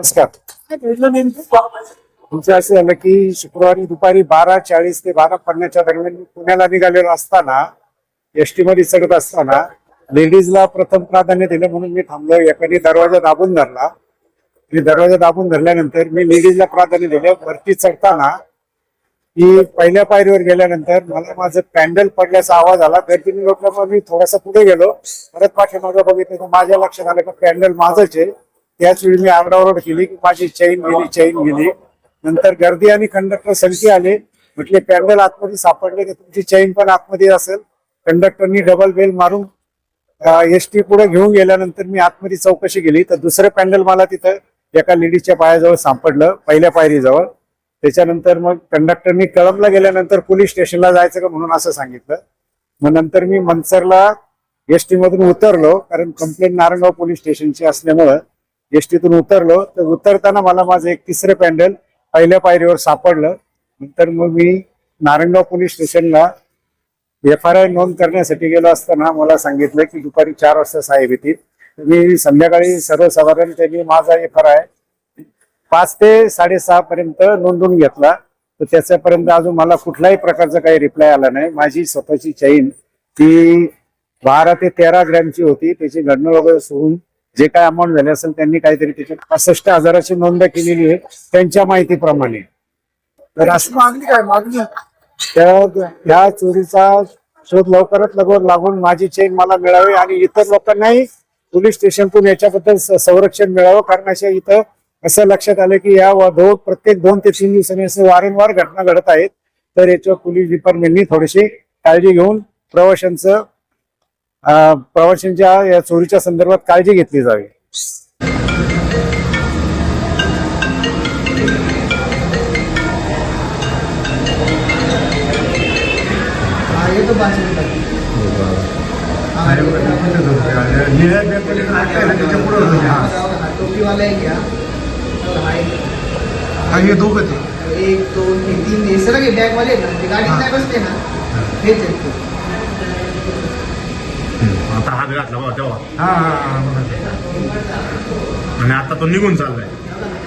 नमस्कार. तुमचं असं झालं की शुक्रवारी दुपारी बारा चाळीस ते बारा पन्नासच्या दरम्यान मी पुण्याला निघालेलो असताना एस टी मध्ये चढत असताना लेडीजला प्रथम प्राधान्य दिलं म्हणून मी थांबलो. एकाने दरवाजा दाबून धरला. मी दरवाजा दाबून धरल्यानंतर मी लेडीजला प्राधान्य दिलं. वरती चढताना की पहिल्या पायरीवर गेल्यानंतर मला माझं पॅन्डल पडल्याचा आवाज आला. गर्दीने लोटल्यामुळे मी थोडासा पुढे गेलो. परत पाठीमागं बघितलं तर माझ्या लक्षात आलं की पॅन्डल माझंच आहे. त्याच वेळी मी आरडाओरड केली की माझी चैन गेली चैन गेली. नंतर गर्दी आणि कंडक्टर संख्या आले. म्हटले पॅन्डल आतमध्ये सापडले की तुमची चैन पण आतमध्ये असेल. कंडक्टरनी डबल बेल मारून एस टी पुढे घेऊन गेल्यानंतर मी आतमध्ये चौकशी केली. तर दुसरं पॅन्डल मला तिथं एका लेडीजच्या पायाजवळ सापडलं पहिल्या पायरीजवळ. त्याच्यानंतर मग कंडक्टरनी कळमला गेल्यानंतर पोलीस स्टेशनला जायचं का म्हणून असं सांगितलं. मग नंतर मी मनसरला एस टी मधून उतरलो कारण कंप्लेंट नारायणगाव पोलीस स्टेशनची असल्यामुळं. एसटीतून उतरलो तर उतरताना मला माझं एक तिसरं पॅन्डल पहिल्या पायरीवर सापडलं. नंतर मग मी नारायणगाव पोलीस स्टेशनला एफ आर आय नोंद करण्यासाठी गेलो असताना मला सांगितलं की दुपारी चार वाजता साहेब येतील. मी संध्याकाळी सर्वसाधारण त्यांनी माझा एफ आर आय पाच ते साडेसहा पर्यंत नोंदवून घेतला. तर त्याच्यापर्यंत अजून मला कुठल्याही प्रकारचा काही रिप्लाय आला नाही. माझी स्वतःची चैन ती बारा ते तेरा ग्रॅमची होती. त्याची घडणं वगैरे सोडून जे काय अमाऊंट झाले असेल त्यांनी काहीतरी त्याच्यात पासष्ट हजाराची नोंद केलेली आहे त्यांच्या माहितीप्रमाणे. तर असं मागणी काय? मागणी? त्या त्या चोरीचा शोध लवकरात लवकर लागून माझी चेन मला मिळावी आणि इतर लोकांनाही पोलीस स्टेशनतून याच्याबद्दल संरक्षण मिळावं कारण अशा इथं असं लक्षात आलं की या व- दो प्रत्येक दोन ते तीन दिवसांनी असं वारंवार घटना घडत आहेत. तर याच्यावर पोलीस डिपार्टमेंटनी थोडीशी काळजी घेऊन प्रवाशांचं प्रवाशांच्या या चोरीच्या संदर्भात काळजी घेतली जावी हा. हा. हा. हा, हे दोघं ते. एक दोन हे तीन हे सगळे बॅगवाले आहेत ना ते गाडीत नाही बसले ना हेच आता हात घातला बा तेव्हा हा, हा, हा. आणि आता तो निघून चाललाय.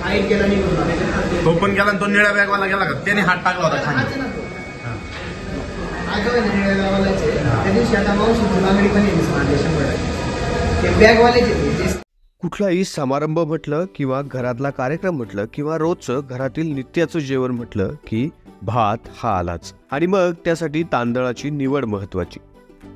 हाईट गेला निघून तो पण गेला आणि तो निळ्या बॅगवाला गेला का? त्याने हात टाकला होता खाली. कुठलाही समारंभ म्हटलं किंवा घरातला कार्यक्रम म्हटलं किंवा रोजचं घरातील नित्याचं जेवण म्हटलं की भात हा आलाच. आणि मग त्यासाठी तांदळाची निवड महत्वाची.